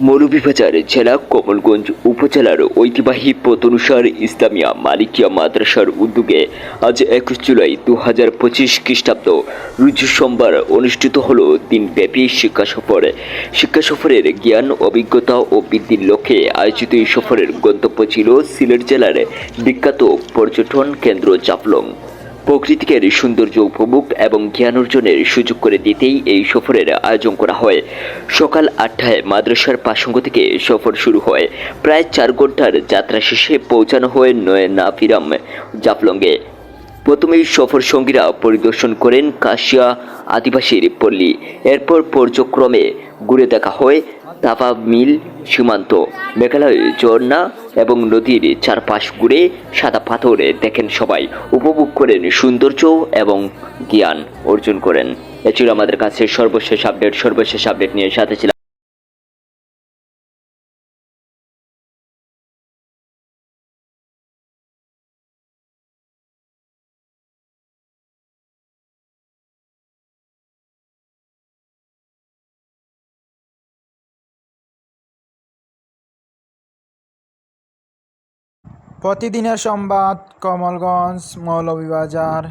মৌলভীবাজার জেলা কমলগঞ্জ উপজেলার ঐতিহ্যবাহী পতনুসার ইসলামিয়া মালিকিয়া মাদ্রাসার উদ্যোগে আজ একুশ জুলাই দু হাজার পঁচিশ খ্রিস্টাব্দ, রুজু সোমবার অনুষ্ঠিত হল দিনব্যাপী শিক্ষা সফর। শিক্ষা সফরের জ্ঞান, অভিজ্ঞতা ও বৃদ্ধির লক্ষ্যে আয়োজিত এই সফরের গন্তব্য ছিল সিলেট জেলার বিখ্যাত পর্যটন কেন্দ্র জাফলং। প্রকৃতিকের সৌন্দর্য উপভোগ এবং জ্ঞান অর্জনের সুযোগ করে দিতেই এই সফরের আয়োজন করা হয়। সকাল আটটায় মাদ্রাসার পাসঙ্গ থেকে সফর শুরু হয়। প্রায় চার ঘণ্টার যাত্রা শেষে পৌঁছানো হয় নয় নাফিরাম জাফলংয়ে। প্রথমেই সফর সঙ্গীরা পরিদর্শন করেন কাশিয়া আদিবাসীর পল্লী। এরপর পর্যক্রমে ঘুরে দেখা হয় তাপা মিল সীমান্ত, মেঘালয়, ঝর্ণা এবং নদীর চারপাশ ঘুরে সাদা পাথরে দেখেন সবাই। উপভোগ করেন সৌন্দর্য এবং জ্ঞান অর্জন করেন। এ ছিল আমাদের কাছে সর্বশেষ আপডেট। সর্বশেষ আপডেট নিয়ে সাথে প্রতিদিনের সংবাদ কমলগঞ্জ মৌলভীবাজার।